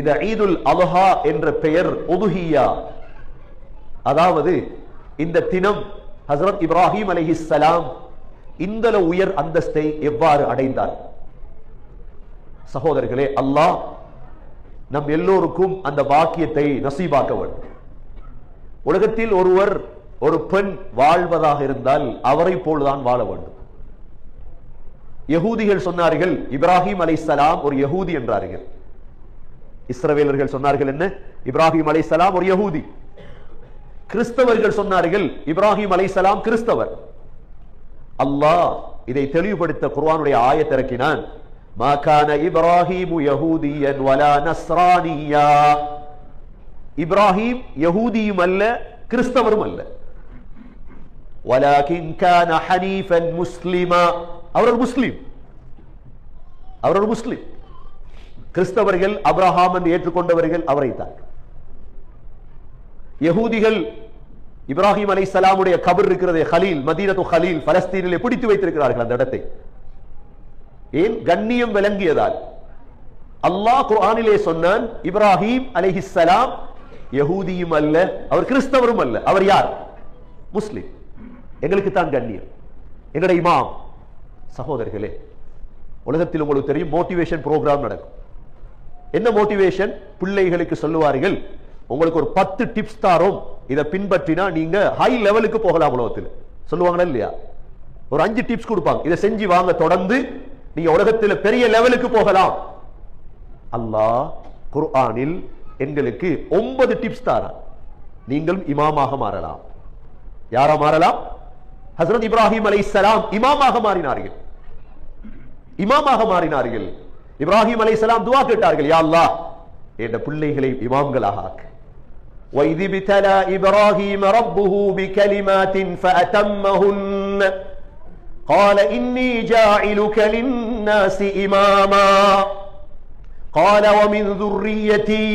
இந்த ஈதுல் அல்ஹா என்ற பெயர் ஒதுஹியா அதாவது இந்த தினம் ஹசரத் இப்ராஹிம் அலிஹிஸ்லாம் இந்தல உயர் அந்தஸ்தை எவ்வாறு அடைந்தார்? சகோதரர்களே அல்லாஹ் நம் எல்லோருக்கும் அந்த வாக்கியத்தை நசீபாக்க வேண்டும். உலகத்தில் ஒருவர் ஒரு பெண் வாழ்வதாக இருந்தால் அவரை போல்தான் வாழ வேண்டும். யகூதிகள் சொன்னார்கள் இப்ராஹிம் சலாம் ஒரு யகூதி என்றார்கள். இஸ்ரவேலர்கள் சொன்னார்கள் என்ன? இப்ராஹிம் அலை சலாம் ஒரு யகூதி. கிறிஸ்தவர்கள் சொன்னார்கள் இப்ராஹிம் அலைசலாம் கிறிஸ்தவர். அல்லாஹ் இதை தெளிவுபடுத்த குர்வானுடைய ஆயத்திறக்கினான் மாகான இப்ராஹிமு யகூதியன் வலா நஸ்ரானியா. இப்ராஹிம் யகூதியும் அல்ல கிறிஸ்தவரும் அல்ல. வலாகின் கான ஹனீஃபன் முஸ்லிமா. அவர் முஸ்லீம். அவர் முஸ்லீம். கிறிஸ்தவர்கள் அப்ரஹாம் என்று ஏற்றுக்கொண்டவர்கள் அவரைத்தான். யகூதிகள் இப்ராஹிம் அலை சலாமுடைய கபர் இருக்கிறது ஹலீல் மதீனத்து ஹலீல் பலஸ்தீனிலே பிடித்து வைத்திருக்கிறார்கள் அந்த இடத்தை. ஏன்? கண்ணியம் விளங்கியதால். அல்லாஹ் குர்ஆனிலே சொன்னான் இப்ராஹிம் அலைஹிஸ்ஸலாம் யகூதியும் அல்ல அவர் கிறிஸ்தவரும் அல்ல. அவர் யார்? முஸ்லிம். எங்களுக்கு தான் கண்ணியம். எங்களுடைய இமாம். சகோதரர்களே உலகத்தில் உங்களுக்கு தெரியும் மோட்டிவேஷன் ப்ரோக்ராம் நடக்கும். என்ன மோட்டிவேஷன் பிள்ளைகளுக்கு சொல்லுவார்கள் உங்களுக்கு ஒரு பத்து டிப்ஸ் தாரோம். இதை பின்பற்றினா நீங்க ஹை லெவலுக்கு போகலாம் உலகத்தில். சொல்லுவாங்களா இல்லையா? ஒரு அஞ்சு டிப்ஸ் கொடுப்பாங்க. இதை செஞ்சு வாங்க தொடர்ந்து நீங்க உலகத்தில் பெரிய லெவலுக்கு போகலாம். அல்லாஹ் குர்ஆனில் எங்களுக்கு ஒன்பது டிப்ஸ் தாரான். நீங்களும் இமாமாக மாறலாம். யாரா மாறலாம்? ஹசரத் இப்ராஹிம் அலைஹிஸ்ஸலாம் இமாமாக மாறினார்கள். இமாமாக மாறினார்கள். இப்ராஹிம் அலைஹிஸ்ஸலாம் துஆ கேட்டார்கள் யா அல்லாஹ் என்ற பிள்ளைகளை இமாம்களாக ஆக்கு وإذ ابتلى إبراهيم ربه بكلمات فأتمهن قال إني جاعلك للناس إماما قال ومن ذريتي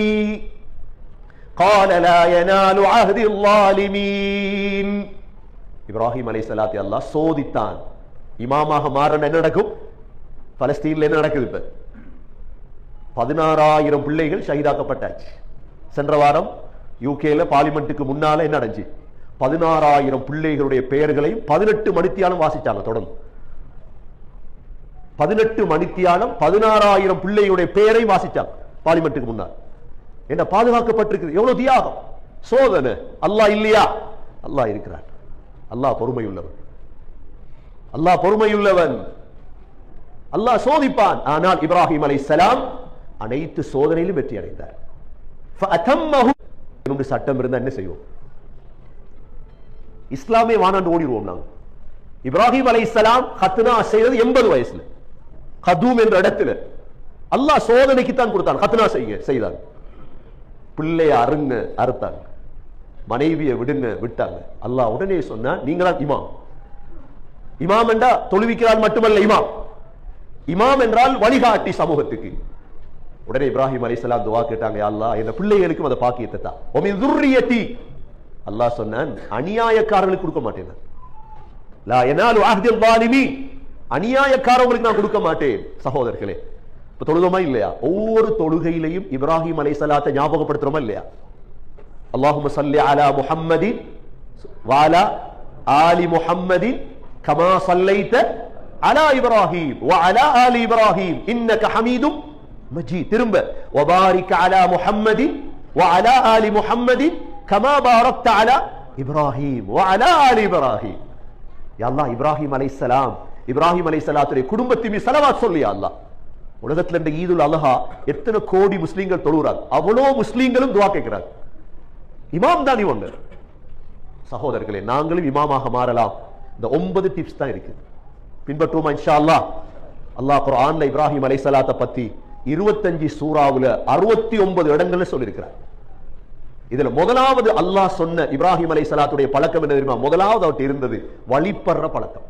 قال لا ينال عهد الظالمين இப்ராஹிம் அலை சலாத்தி அல்லாஹ் சோதித்தான் இமாமாக மாறன என்ன நடக்கும் பலஸ்தீன்ல என்ன நடக்குது இப்ப பதினாறாயிரம் பிள்ளைகள் ஷஹீதாக்கப்பட்டாச்சு. சென்ற வாரம் யூகேல பார்லிமெண்ட்டுக்கு முன்னால என்ன நடந்துச்சு? பதினாறாயிரம் பிள்ளைகளுடைய பெயர்களையும் பதினெட்டு மணித்தியாலும் வாசிச்சாங்க தொடர்ந்து. பதினெட்டு மணித்தியாலம் பதினாறாயிரம் பிள்ளையுடைய பெயரை வாசிச்சாங்க பார்லிமெண்ட்டுக்கு முன்னால். என்ன பாதுகாக்கப்பட்டிருக்குது? எவ்வளவு தியாகம்? சோதனை. அல்லாஹ் இல்லையா? அல்லாஹ் இருக்கிறான் அல்லாஹ் பொறுமையுள்ளவன். அல்லாஹ் பொறுமையுள்ளவன். அல்லாஹ் சோதிப்பான். ஆனால் இப்ராஹிம் அலை அனைத்து சோதனையிலும் வெற்றி அடைந்தார். சட்டம் இருந்தா என்ன செய்வோம்? இஸ்லாமிய வானாண்டு ஓடிடுவோம் நாங்கள் இப்ராஹிம் அலை இஸ்லாம் ஹத்னா செய்தது எண்பது வயசுல. ஹதூம் என்ற இடத்துல. அல்லாஹ் சோதனைக்கு தான் கொடுத்தான். ஹத்னா செய்ய செய்தாங்க பிள்ளைய அருங்க அறுத்தாங்க. மனைவியை விடுங்க விட்டாங்க. அல்லாஹ் உடனே சொன்னா நீங்களா இமாம். இமாம் என்றா தொழுவிக்கிறார் மட்டுமல்ல இமாம். இமாம் என்றால் வழிகாட்டி சமூகத்துக்கு. உடனே இப்ராஹிம் அலிசலாம் துவா கேட்டாங்க அல்லா அல்லாஹ் இந்த பிள்ளைகளுக்கும் அதை பாக்கியத்தை தான் ஒமின் துர்ரியத்தி. அல்லாஹ் சொன்னான் அநியாயக்காரர்களுக்கு கொடுக்க மாட்டேன் லா யனாலு அஹ்தில் அநியாயக்காரங்களுக்கு நான் கொடுக்க மாட்டேன். சகோதரர்களே இப்ப தொழுதோமா இல்லையா? ஒவ்வொரு தொழுகையிலையும் இப்ராஹிம் அலைஹிஸ்ஸலாத்தை ஞாபகப்படுத்துறோமா இல்லையா? அல்லாஹும்ம சல்லி அலா முஹம்மதின் வாலா ஆலி முஹம்மதின் கமா சல்லைத்த அலா இப்ராஹிம் அலா ஆலி இப்ராஹிம் இன்னக ஹமீதும் மஜீத். திரும்ப வபாரிக் அலா முஹம்மதின் வஅலா ஆலி முஹம்மதின் கமா பாரக்த அலா இப்ராஹிம் வஅலா ஆலி இப்ராஹிம். யா அல்லாஹ் இப்ராஹிம் அலைஹிஸ்ஸலாம் இப்ராஹிம் அலைஹிஸ்ஸலாத்துடைய குடும்பத்தின் மீது ஸலவாத் சொல்லி யா அல்லாஹ்? உலகத்துல இந்த ஈதுல் அல்ஹா எத்தனை கோடி முஸ்லீம்கள் தொழுகிறாங்க? அவ்வளோ முஸ்லீம்களும் துவா கேட்கிறாங்க. இமாம் தான் இவங்க சகோதரர்களே நாங்களும் இமாமாக மாறலாம். இந்த ஒன்பது டிப்ஸ் தான் இருக்கு பின்பற்றுவோமா இன்ஷா அல்லாஹ்? அல்லாஹ் குர்ஆன்ல இப்ராஹிம் அலை சலாத்தை பத்தி இருபத்தஞ்சு சூறாவுல அறுபத்தி ஒன்பது இடங்கள்ல சொல்லியிருக்கிறார். இதுல முதலாவது அல்லாஹ் சொன்ன இப்ராஹிம் அலை சலாத்துடைய பழக்கம் என்ன தெரியுமா? முதலாவது அவர் இருந்தது வழிபடுற பழக்கம்.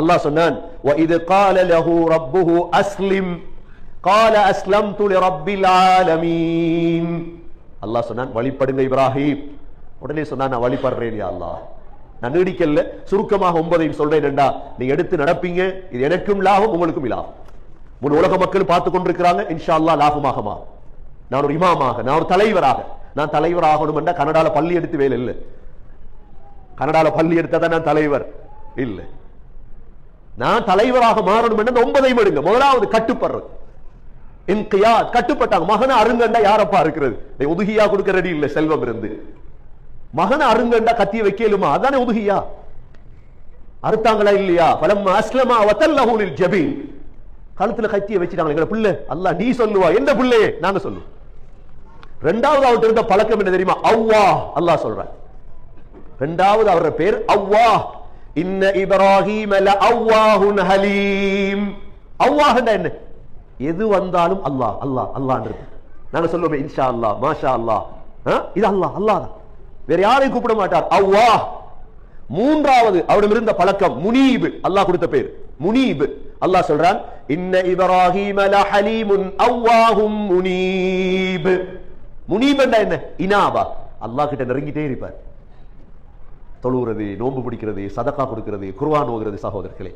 அல்லாஹ் சொன்னான் கால அஸ்லிம் கால அஸ்லம் துளி ரப்பில் அல்லாஹ் சொன்னான் வழிபடுங்க இப்ராஹிம். உடனே சொன்னான் நான் வழிபடுறேன் அல்லாஹ். நான் நீடிக்கல சுருக்கமாக ஒன்பதையும் சொல்றேன் நீ எடுத்து நடப்பீங்க இது எனக்கும் லாபம் உங்களுக்கும் லாபம். முன் உலக மக்கள் பார்த்து கொண்டிருக்கிறாங்க. இன்ஷா அல்லாஹ் லாபமாக மாறும். நான் ஒரு இமாமாக நான் ஒரு தலைவராக நான் தலைவர் ஆகணும் என்ற கனடால பள்ளி எடுத்து வேலை இல்லை. கனடால பள்ளி எடுத்தா நான் தலைவர் இல்லை. நான் தலைவராக மாறணும் என்ற ஒன்பதையும் எடுங்க. முதலாவது கட்டுப்படுறது. இன்கையா கட்டுப்பட்டாங்க. மகன அருங்கண்டா யாரப்பா இருக்கிறது? உதுகியா கொடுக்க ரெடி இல்ல செல்வம் இருந்து. மகன அருங்கண்டா கத்திய வைக்கலுமா? அதானே உதுகியா அறுத்தாங்களா இல்லையா? பலம் அஸ்லமா வத்தல்லஹூலில் ஜபீன். கழுத்துல கத்திய வச்சுட்டாங்க எங்க பிள்ளை. அல்ல நீ சொல்லுவா. எந்த பிள்ளையே நாங்க சொல்லுவோம். ரெண்டாவது அவர்கிட்ட இருந்த பழக்கம் என்ன தெரியுமா? அவ்வா. அல்லாஹ் சொல்றான் ரெண்டாவது அவரோட பேர் அவ்வா. இன்ன இப்ராஹிம் அவ்வாஹுன் ஹலீம். அவ்வாஹ்னா என்ன? எது வந்தாலும் அல்லாஹ் அல்லாஹ் அல்லாஹ்ன்றது. நாங்க சொல்லுவோமே இன்ஷா அல்லாஹ் மாஷா அல்லாஹ் இது அல்லாஹ் அல்லாஹ் தான். வேற யாரையும் கூப்பிட மாட்டார். அவ்வா. மூன்றாவது அவரிடம் இருந்த பழக்கம் முனீப். அல்லாஹ் கொடுத்த பேர் முனீப். அல்லாஹ் சொல்றான் இன்ன இப்ராஹிம் லஹலீமுன் அவ்வாஹும் முனீப் முனீப் என்ன? இனாபா. அல்லாஹ் கிட்ட நெருங்கிட்டே இருப்பார். தொழுகிறது நோன்பு பிடிக்கிறது சதக்கா கொடுக்கிறது குர்வான் ஓகிறது சகோதரர்களே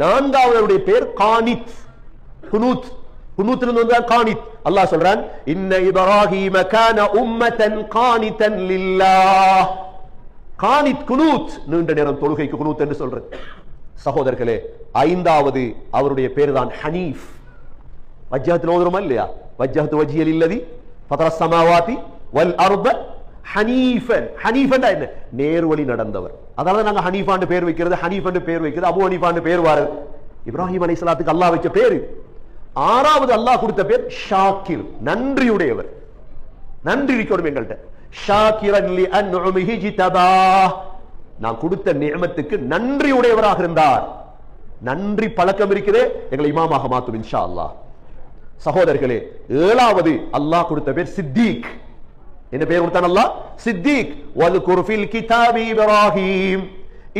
நான்காவது பேர் கானித். குனூத். குனூத்ல வந்து கானித். அல்லாஹ் சொல்றான் இன்ன இப்ராஹீம கான உம்மதன் கானிதன் லில்லாஹ் கானித் குனூத். நீண்ட நேரம் தொழுகைக்கு குனூத் என்று சொல்றது சகோதரர்களே ஐந்தாவது அவருடைய பேர் தான் ஹனீஃப். வஜ்ஜஹத்தில் ஓதுறோமா இல்லையா? வஜ்ஜஹத்து வஜியல் இல்லதி ஃபதர சமாவாதி வல் அர்த ஹனீஃபன். ஹனீஃபன் என்ன? நேர்வழி நடந்தவர். அதனால நாங்க ஹனீஃபாண்டு பேர் வைக்கிறது ஹனீஃபன் பேர் வைக்கிறது அபு ஹனீஃபாண்டு பேர் வாரது. இப்ராஹிம் அலைஹிஸ்ஸலாத்துக்கு அல்லாஹ் வச்ச பேர். ஆறாவது அல்லாஹ் கொடுத்த பேர் ஷாக்கிர் நன்றியுடையவர். நன்றி இருக்கணும் எங்கள்கிட்ட ஷாக்கிரன் லி அன்உமிஹி ஜிதபா. நான் கொடுத்த நியமத்துக்கு நன்றி உடையவராக இருந்தார். நன்றி பழக்கம் இருக்கிறது எங்களை இமாமாக மாத்தும் இன்ஷா அல்லா சகோதரர்களே ஏழாவது அல்லாஹ் கொடுத்த பேர் சித்திக். என்ன பேர் கொடுத்தான் அல்லாஹ்? சித்திக். வல் குருஃபில் கிதாபி இப்ராஹிம்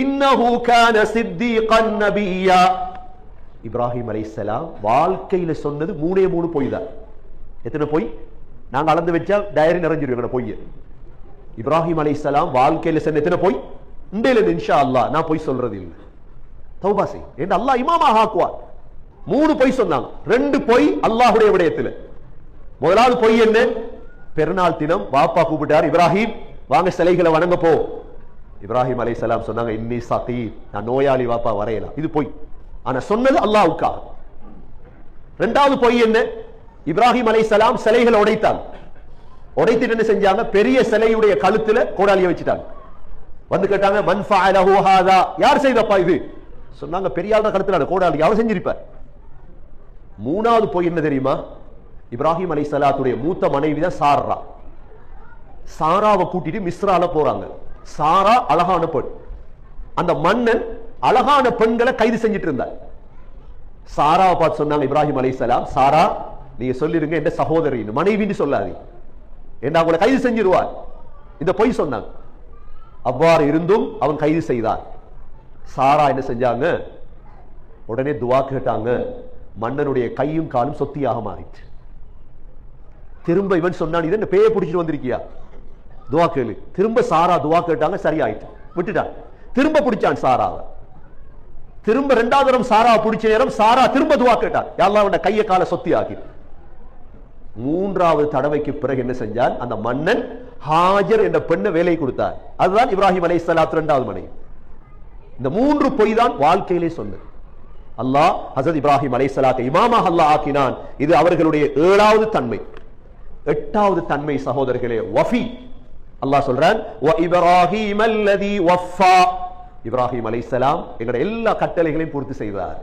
இன்னஹு கான சித்திகன் நபியா இப்ராஹிம் அலைஹிஸ்ஸலாம் வாழ்க்கையில சொன்னது மூணே மூணு பொய் தான். எத்தனை போய்? நாங்க அளந்து வச்சா டைரி நிறைஞ்சிருக்கோம் போய் இப்ராஹிம் அலைஹிஸ்ஸலாம் வாழ்க்கையில சொன்ன எத்தனை போய்? இன்றையில இன்ஷா அல்லாஹ் நான் பொய் சொல்றது இல்லை தௌபா செய். என்று அல்லாஹ் இமாமாக ஆக்குவார் மூணு பொய் சொன்னாங்க. ரெண்டு பொய் அல்லாஹுடைய விடயத்துல. முதலாவது பொய் என்ன? பெருநாள் தினம் வாப்பா கூப்பிட்டார் இப்ராஹிம் வாங்க சிலைகளை வணங்க போ. இப்ராஹிம் அலை சலாம் சொன்னாங்க இன்னி சாத்தி நான் நோயாளி வாப்பா வரையலாம். இது பொய். ஆனா சொன்னது அல்லாஹ்வுக்காக. ரெண்டாவது பொய் என்ன? இப்ராஹிம் அலை சலாம் சிலைகளை உடைத்தாங்க. உடைத்துட்டு என்ன செஞ்சாங்க? பெரிய சிலையுடைய கழுத்துல கோடாலியை வச்சுட்டாங்க. வந்து கேட்டாங்க மன்ஃபா யார் செய்தப்பா இது? சொன்னாங்க பெரிய ஆளோட கழுத்துல அந்த கோடாலி அவர் செஞ்சிருப்பார். மூணாவது போய் என்ன தெரியுமா? இப்ராஹிம் அலைஹிஸ்ஸலாத்துடைய மூத்த மனைவி தான் சாரா. சாராவை கூட்டிட்டு மிஸ்ரால போறாங்க. சாரா அழகான பெண். அந்த மன்னன் அழகான பெண்களை கைது செஞ்சிட்டு இருந்தார். சாராவை பார்த்து சொன்னாங்க இப்ராஹிம் அலைஹிஸ்ஸலாம் சாரா நீங்க சொல்லிருங்க என்ற சகோதரின்னு மனைவின்னு சொல்லாது. என்ன அவங்களை கைது செஞ்சிருவார்? இந்த பொய் சொன்னாங்க. அவ்வாறு இருந்தும் அவன் கைது செய்தார். சாரா என்ன செஞ்சாங்க? உடனே துவா கேட்டாங்க. மன்னனுடைய கையும் காலும் சொத்தியாக மாறிட்டு திரும்ப இவன் சொன்னான் இது என்ன பேய பிடிச்சிட்டு வந்திருக்கியா? துவா கேளு. திரும்ப சாரா துவா கேட்டாங்க சரியாயிட்டு. விட்டுட்டான் திரும்ப பிடிச்சான் சாராவை. திரும்ப ரெண்டாவது தரம் சாரா பிடிச்ச நேரம் சாரா திரும்ப துவா கேட்டான் யாரெல்லாம் அவன கால சொத்தி ஆகி மூன்றாவது தடவைக்கு பிறகு என்ன செஞ்சான்? அந்த மன்னன் ஹாஜர் என்ற பெண்ணை வேலை கொடுத்தார். அதுதான் இப்ராஹிம் சலாத் இரண்டாவது மனைவி. இந்த மூன்று பொய் தான் வாழ்க்கையிலே சொன்னது. அல்லாஹ் ஹசத் இப்ராஹிம் அலைஹிஸ்ஸலாத்தை இமாமாக அல்லாஹ் ஆக்கினான். இது அவர்களுடைய ஏழாவது தன்மை. எட்டாவது தன்மை சகோதரர்களே வஃபி. அல்லாஹ் சொல்றான் வ அல்லதி வஃபா. இப்ராஹிம் அலைசலாம் எங்களுடைய எல்லா கட்டளைகளையும் பூர்த்தி செய்தார்.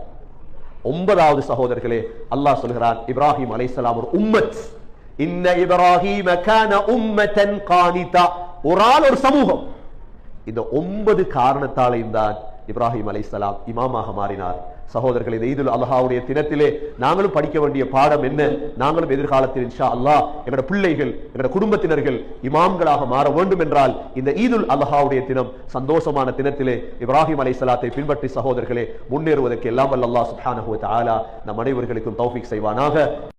ஒன்பதாவது சகோதரர்களே அல்லாஹ் சொல்கிறான் இப்ராஹிம் அலைசலாம் ஒரு உம்மத். இன்ன இப்ராஹிம் கான உம்மத்தன் கானிதா. ஒரு ஆள் ஒரு சமூகம். இந்த ஒன்பது காரணத்தாலையும் தான் இப்ராஹிம் அலைசலாம் இமாமாக மாறினார். சகோதரர்கள் இந்த ஈதுல் அல்ஹாவுடைய தினத்திலே நாங்களும் படிக்க வேண்டிய பாடம் என்ன? நாங்களும் எதிர்காலத்தில் இன்ஷா அல்லாஹ் எங்களோட பிள்ளைகள் எங்களோட குடும்பத்தினர்கள் இமாம்களாக மாற வேண்டும் என்றால் இந்த ஈதுல் அல்ஹாவுடைய தினம் சந்தோஷமான தினத்திலே இப்ராஹிம் அலை சலாத்தை பின்பற்றி சகோதரர்களே முன்னேறுவதற்கு எல்லாம் வல்ல அல்லாஹ் சுப்ஹானஹு வ நம் அனைவர்களுக்கும் தௌஃபிக் செய்வானாக.